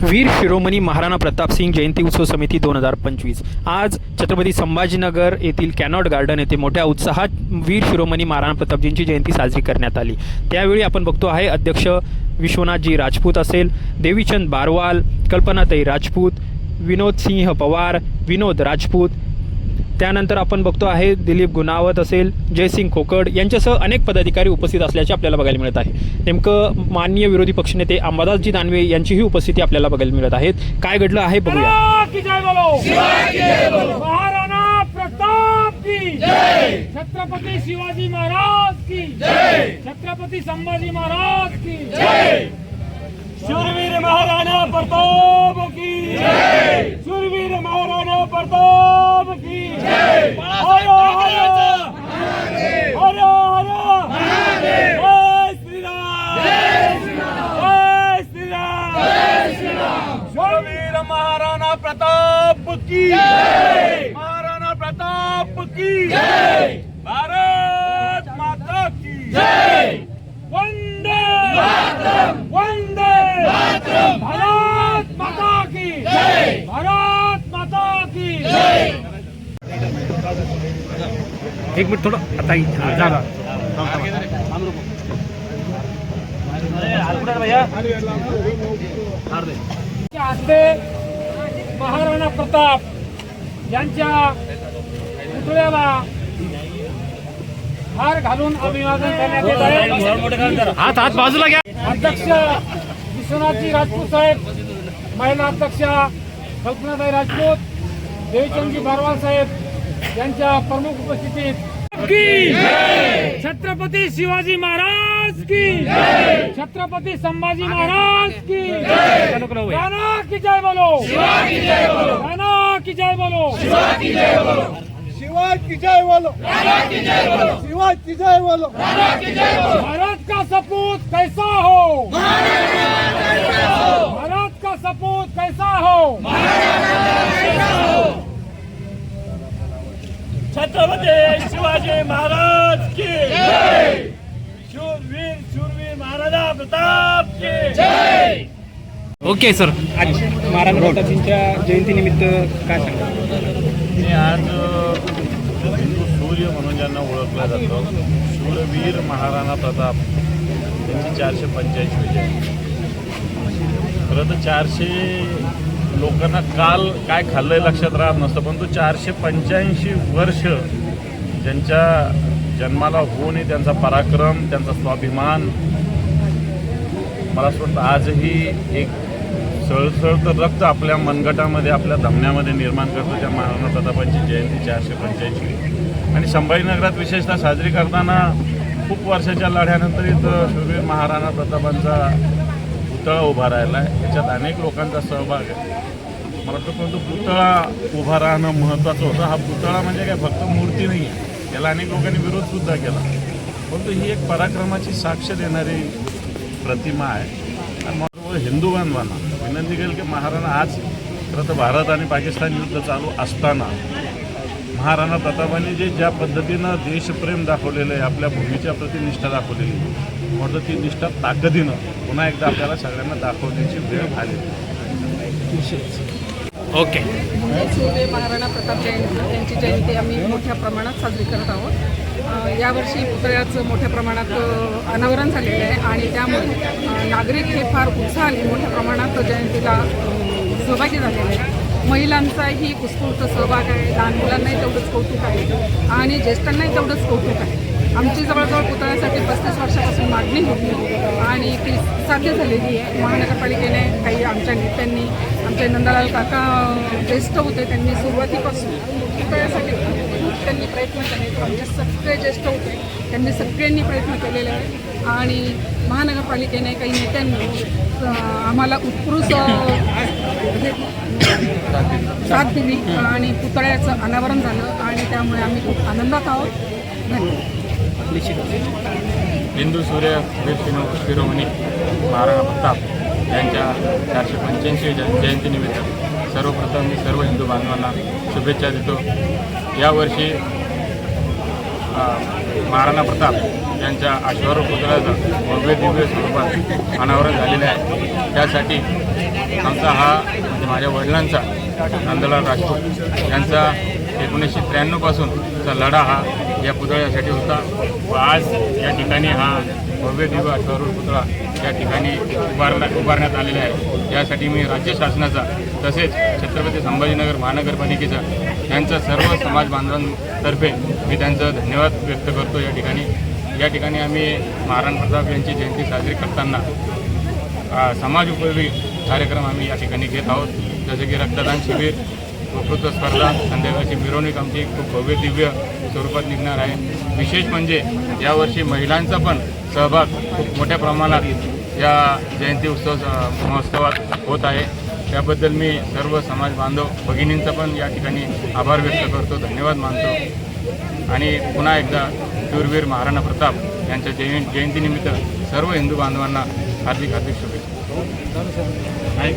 वीर शिरोमणी महाराणा प्रतापसिंग जयंती उत्सव समिती दोन हजार पंचवीस. आज छत्रपती संभाजीनगर येथील कॅनॉट गार्डन येथे मोठ्या उत्साहात वीर शिरोमणी महाराणा प्रतापजींची जयंती साजरी करण्यात आली. त्यावेळी आपण बघतो आहे अध्यक्ष विश्वनाथजी राजपूत असेल देवीचंद बारवाल कल्पनाताई राजपूत विनोद सिंह पवार विनोद राजपूत त्यानंतर आपण बघतो आहे दिलीप गुणावत असेल जयसिंग खोकड यांच्यासह अनेक पदाधिकारी उपस्थित असल्याचे आपल्याला बघायला मिळत आहे. नेमकं माननीय विरोधी पक्षनेते अंबादासजी दानवे यांचीही उपस्थिती आपल्याला बघायला मिळत आहेत. काय घडलं आहे बघूया. छत्रपती शिवाजी महाराज की जय. छत्रपति संभाजी महाराज की जय. शूरवीर महाराणा प्रताप की जय. शूरवीर महाराणा प्रताप महाराणा प्रताप की महाराणा प्रताप की भारत माता की वंदे वंदे भारत माता की भारत माता की एक मिनिट थोडं. आता झाला महाराणा प्रताप यांच्या पुतळ्याला हार घालून अभिवादन करण्यात येत आहे. हात हात बाजूला घ्या. अध्यक्ष विश्वनाथजी राजपूत साहेब महिला अध्यक्ष कल्पनाताई राजपूत देवीचंदजी बारवाल साहेब यांच्या प्रमुख उपस्थितीत की छत्रपती शिवाजी महाराज की छत्रपती संभाजी महाराज की राणा की जय बोलो! राणा की जय बोलो! शिवाय की जय बोलो. शिवाय की जय बोलो. भारत का सपूत कैसा हो? भारत का सपूत कैसा हो? छत्रपती शिवाजी महाराज की शूरवीर शूरवीर महाराजा प्रताप की ओके सर. आज महाराणा प्रतापजींच्या जयंतीनिमित्त काय सांगा मी आज हिंदू सूर्य म्हणून ज्यांना ओळखलं जातं शूरवीर महाराणा प्रताप यांची चारशे पंच्याऐंशी जयंती खरं तर चारशे लोकांना काल काय खाल्लंय लक्षात राहत नसतं परंतु चारशे पंच्याऐंशी वर्ष ज्यांच्या जन्माला होऊन त्यांचा पराक्रम त्यांचा स्वाभिमान मला असं वाटतं आजही एक सळसळतं रक्त आपल्या मनगटामध्ये आपल्या धमन्यामध्ये निर्माण करतो त्या महाराणा प्रतापांची जयंती चारशे पंच्याऐंशी. आणि संभाजीनगरात विशेषतः साजरी करताना खूप वर्षाच्या लढ्यानंतर इथं शूरवीर महाराणा प्रतापांचा पुतळा उभा राहिला आहे. याच्यात अनेक लोकांचा सहभाग आहे. मला वाटतं परंतु पुतळा उभा राहणं महत्त्वाचं होतं. हा पुतळा म्हणजे काय? फक्त मूर्ती नाही आहे. याला अनेक लोकांनी विरोधसुद्धा केला. परंतु ही एक पराक्रमाची साक्ष देणारी प्रतिमा आहे. आणि मग हिंदू बांधवांना विनंती केली की महाराणा आज खरं तर भारत आणि पाकिस्तान युद्ध चालू असताना महाराणा प्रतापांनी जे ज्या पद्धतीनं देशप्रेम दाखवलेलं आहे आपल्या भूमीच्या प्रति निष्ठा दाखवलेली आहे म्हणतो ती निष्ठा ताकदीनं पुन्हा एकदा आपल्याला सगळ्यांना दाखवण्याची वेळ आली. ओके. महाराणा प्रताप जयंती यांची जयंती आम्ही मोठ्या प्रमाणात साजरी करत आहोत. यावर्षी पुतळ्याचं मोठ्या प्रमाणात अनावरण झालेलं आहे आणि त्यामुळे नागरिक हे फार उत्साहाने मोठ्या प्रमाणात जयंतीला सहभागी झालेले आहेत. महिलांचाही उत्स्फूर्त सहभाग आहे. लहान मुलांनाही तेवढंच कौतुक आहे. आणि ज्येष्ठांनाही तेवढंच कौतुक आहे. आमची जवळजवळ पुतळ्यासाठी पस्तीस वर्षापासून मागणी होती. आणि ती साध्य झालेली आहे. महानगरपालिकेने काही आमच्या नेत्यांनी आमचे नंदलाल काका ज्येष्ठ होते त्यांनी सुरुवातीपासून पुतळ्यासाठी खूप त्यांनी प्रयत्न केले. आमचे सगळे ज्येष्ठ होते त्यांनी सगळ्यांनी प्रयत्न केलेले आहे आणि महानगरपालिकेने काही नेत्यांनी आम्हाला उत्कृष्ट साथ दिली आणि पुतळ्याचं अनावरण झालं आणि त्यामुळे आम्ही खूप आनंदात आहोत. धन्यवाद. हिंदू सूर्य वीर शिरोमणी महाराणा प्रताप यांच्या चारशे पंच्याऐंशी ज जयंतीनिमित्त सर्वप्रथम मी सर्व हिंदू बांधवांना शुभेच्छा देतो. यावर्षी महाराणा प्रताप यांच्या अश्वारूढ पुतळ्याचं भव्य दिव्य स्वरूपात अनावरण झालेलं आहे. त्यासाठी आमचा हा म्हणजे माझ्या वडिलांचा नंदलाल राजपूत यांचा एकोणीसशे त्र्याण्णवपासूनचा लढा हा या पुतळ्यासाठी होता. व आज या ठिकाणी हा भव्य दिव्य अश्वारूढ पुतळा या ठिकाणी उभारला उभारण्यात आलेले आहे. यासाठी मी राज्य शासनाचा तसेच छत्रपती संभाजीनगर महानगरपालिकेचा यांचा सर्व समाज बांधवांतर्फे मी त्यांचं धन्यवाद व्यक्त करतो या ठिकाणी. या ठिकाणी आम्ही महाराण प्रताप यांची जयंती साजरी करताना समाज उपयोगी कार्यक्रम आम्ही या ठिकाणी घेत आहोत. जसे की रक्तदान शिबिर वक्तृत्व स्पर्धा संध्याकाळची मिरवणूक आमची खूप भव्य दिव्य स्वरूपात निघणार आहे. विशेष म्हणजे यावर्षी महिलांचा पण सहभाग खूप मोठ्या प्रमाणात या जयंती उत्सव महोत्सवात होत आहे. त्याबद्दल मी सर्व समाज बांधव भगिनींचा पण या ठिकाणी आभार व्यक्त करतो धन्यवाद मानतो. आणि पुन्हा एकदा शूरवीर महाराणा प्रताप यांच्या जयं जयंतीनिमित्त सर्व हिंदू बांधवांना हार्दिक हार्दिक शुभेच्छा.